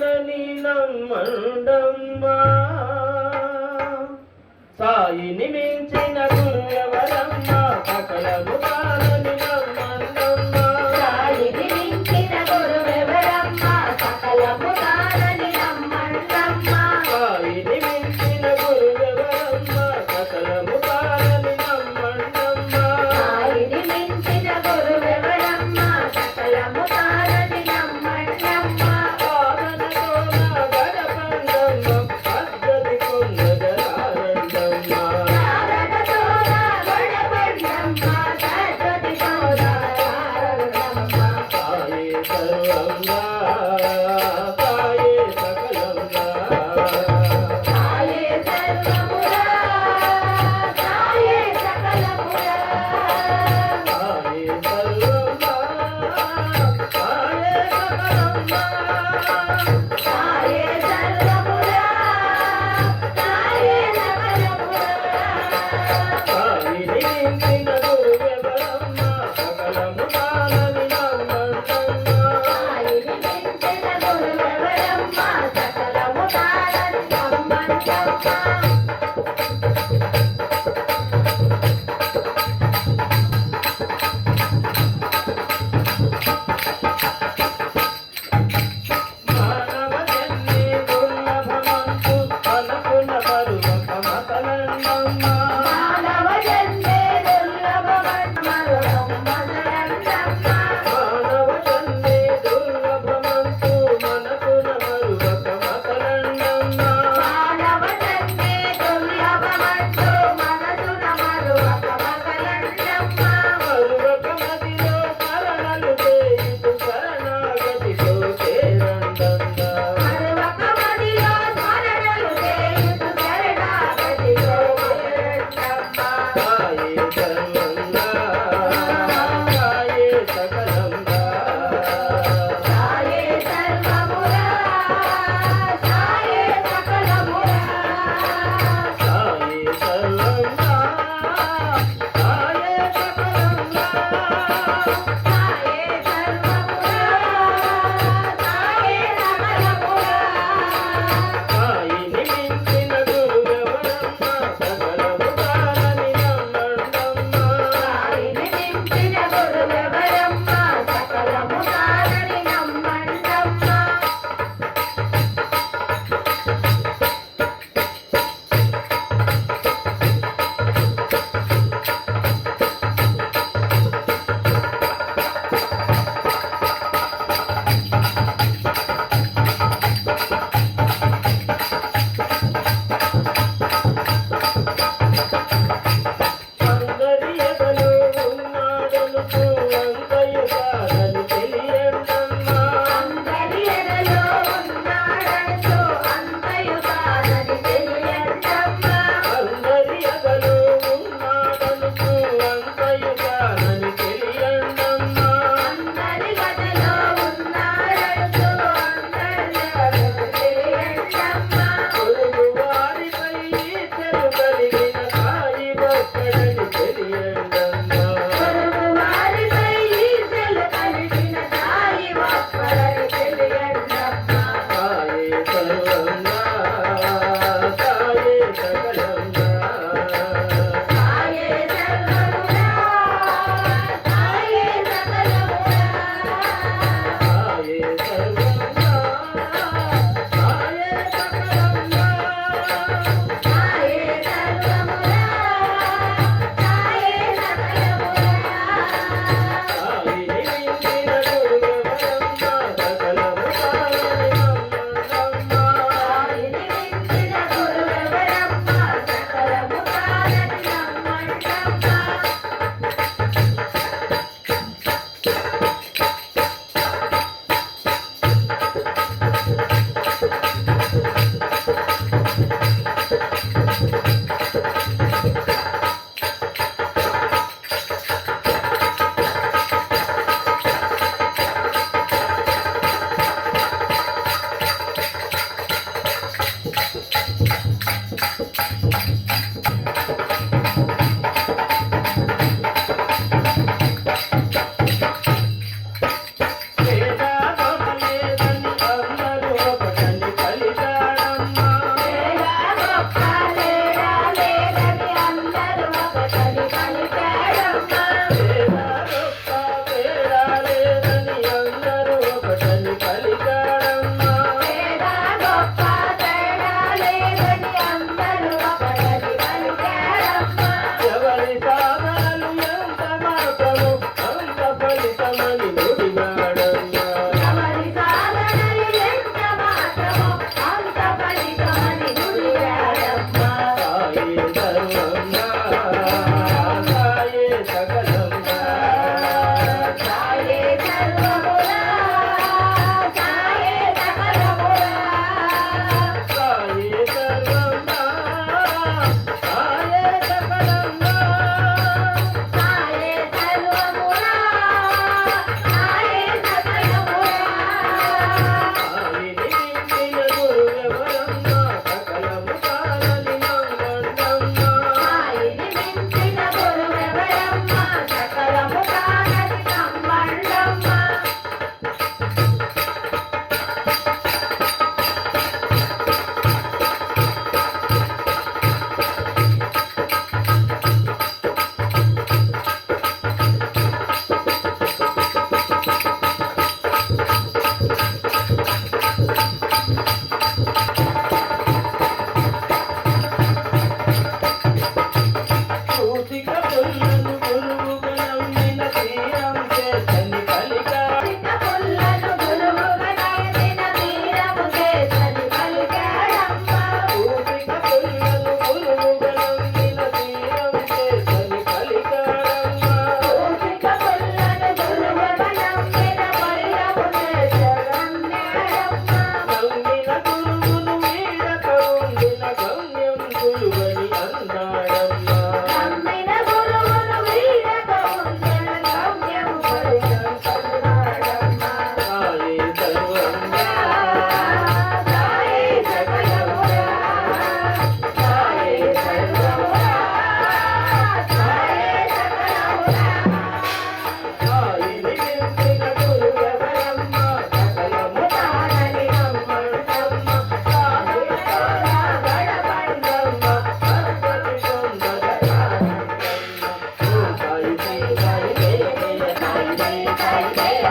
తానని నమ్మండమ్మా. సాయిని మించిన గురువెవరమ్మ సకలము తానని నమ్మండమ్మా. సాయిని మించిన గురువెవరమ్మ సకలము Thank you.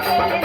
Oh,